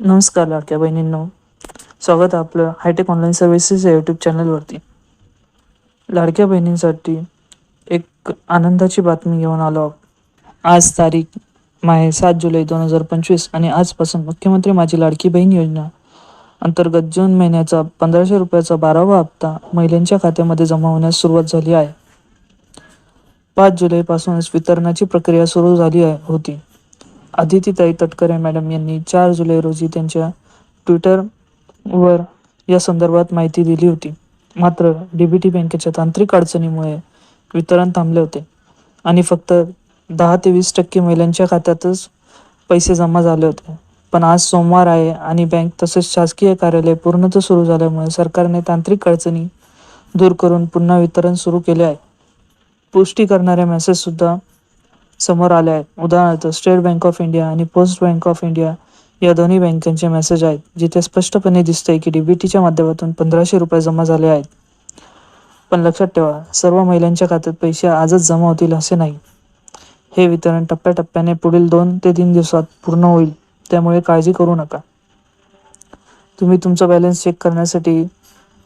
नमस्कार लाडक्या बहिणींनो. स्वागत आहे आपलं हायटेक ऑनलाईन सर्व्हिसेस या यूट्यूब चॅनलवरती. लाडक्या बहिणींसाठी एक आनंदाची बातमी घेऊन आलो आज तारीख माहे सात जुलै दोन हजार पंचवीस आणि आजपासून मुख्यमंत्री माझी लाडकी बहीण योजना अंतर्गत जून महिन्याचा पंधराशे रुपयाचा बारावा हप्ता महिलांच्या खात्यामध्ये जमा होण्यास सुरुवात झाली आहे. पाच जुलैपासूनच वितरणाची प्रक्रिया सुरू झाली आहे होती. अदितीताई तटकरे मॅडम यांनी चार जुलै रोजी त्यांच्या ट्विटरवर या संदर्भात माहिती दिली होती. मात्र डी बी टी बँकेच्या तांत्रिक अडचणीमुळे वितरण थांबले होते आणि फक्त दहा ते वीस टक्के महिलांच्या खात्यातच पैसे जमा झाले होते. पण आज सोमवार आहे आणि बँक तसेच शासकीय कार्यालय पूर्णतः सुरू झाल्यामुळे सरकारने तांत्रिक अडचणी दूर करून पुन्हा वितरण सुरू केले आहे. पुष्टी करणारे मेसेजसुद्धा समोर आले आहेत उदाहरणार्थ स्टेट बँक ऑफ इंडिया आणि पोस्ट बँक ऑफ इंडिया या दोन्ही बँकांचे मेसेज आहेत जिथे स्पष्टपणे दिसतंय की डी बी टीच्या माध्यमातून पंधराशे रुपये जमा झाले आहेत. पण लक्षात ठेवा सर्व महिलांच्या खात्यात पैसे आजच जमा होतील असे नाही. हे वितरण टप्प्याटप्प्याने पुढील दोन ते तीन दिवसात पूर्ण होईल त्यामुळे काळजी करू नका. तुम्ही तुमचा बॅलन्स चेक करण्यासाठी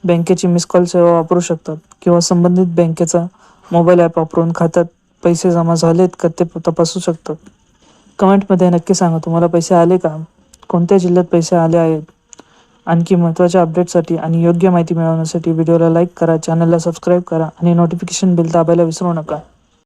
बँकेची मिस कॉल सेवा वापरू शकतात किंवा संबंधित बँकेचा मोबाईल ॲप वापरून खात्यात पैसे जमा झालेत का ते तपासू शकतं कमेंटमध्ये नक्की सांगा तुम्हाला पैसे आले का? कोणत्या जिल्ह्यात पैसे आले आहेत? आणखी महत्त्वाच्या अपडेटसाठी आणि योग्य माहिती मिळवण्यासाठी व्हिडिओला लाईक करा चॅनलला सबस्क्राईब करा आणि नोटिफिकेशन बिल दाबायला विसरू नका.